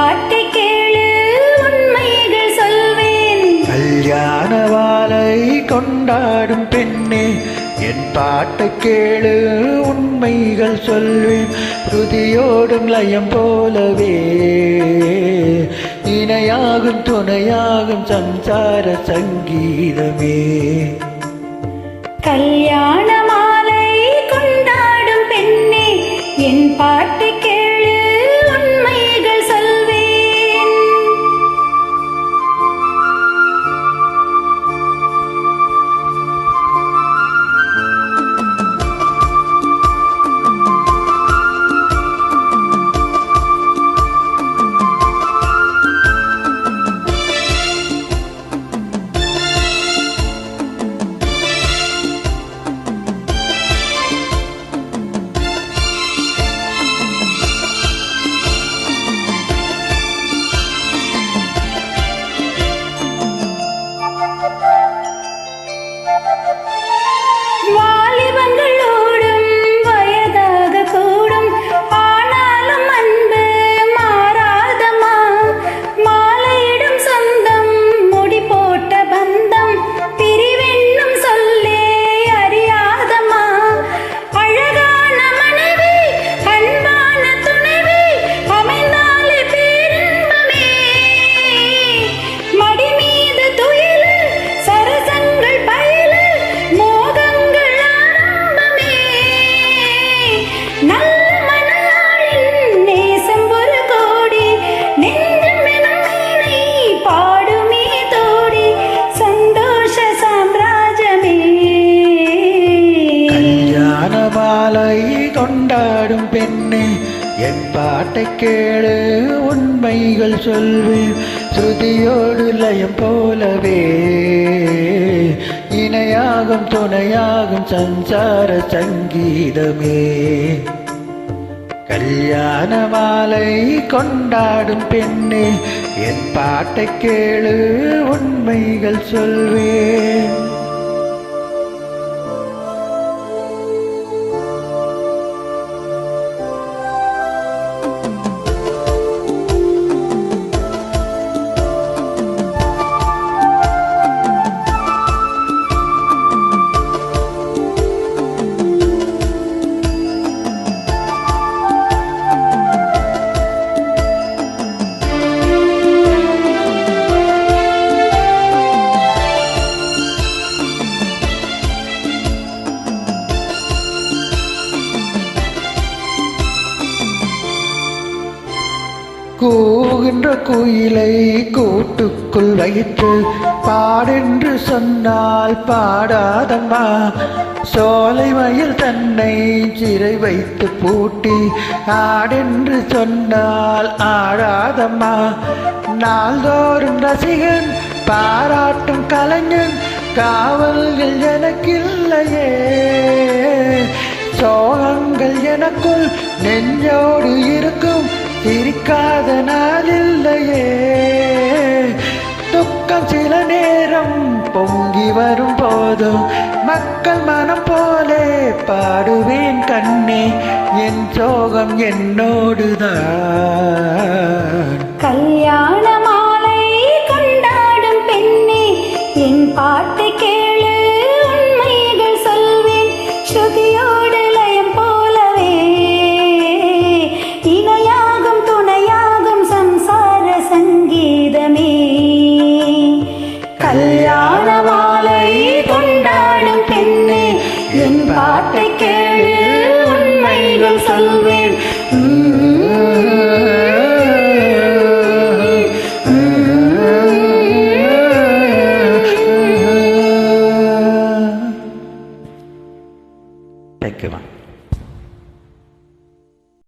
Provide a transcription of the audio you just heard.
வார்த்தை கேளு உண்மைகள் சொல்வேன். கல்யாண வாழை கொண்டாடும் பெண்ணே என் பாட்டை கேளு உண்மைகள் சொல்வேன். ருதியோடும் லயம் போலவே இணையாகும் துணையாகும் சம்சார சங்கீதமே. கல்யாண மாலை கொண்டாடும் பெண்ணே என் பாட்டை பாட்டை கேளு உண்மைகள் சொல்வேன் ஸ்ருதியோடு லயம் போலவே. இணையாகும் துணையாகும் சஞ்சார சங்கீதமே. கல்யாண மாலை கொண்டாடும் பெண்ணே என் பாட்டை கேளு உண்மைகள் சொல்வேன் கூகின்ற குயிலை கூட்டுக்குள் வைத்து பாடென்று சொன்னால் பாடாதம்மா. சோலை மயில் தன்னை சிறை வைத்து பூட்டி ஆடென்று சொன்னால் ஆடாதம்மா. நாள்தோறும் ரசிகன் பாராட்டும் கலைஞன் காவல்கள் எனக்கில்லையே. சோகங்கள் எனக்குள் நெஞ்சோடு இருக்கும் சிரிக்காத நாள் இல்லையே துக்கம் சில நேரம் பொங்கி வரும் போதும். மக்கள் மனம் போலே பாடுவேன் கண்ணே என் சோகம் என்னோடுதான். கல்யாண மாலை கொண்டாடும் பெண்ணே என் பாட்டு கேளு உண்மைகள் சொல்வேன். ஸ்ருதியோ நான் சொல்வேன்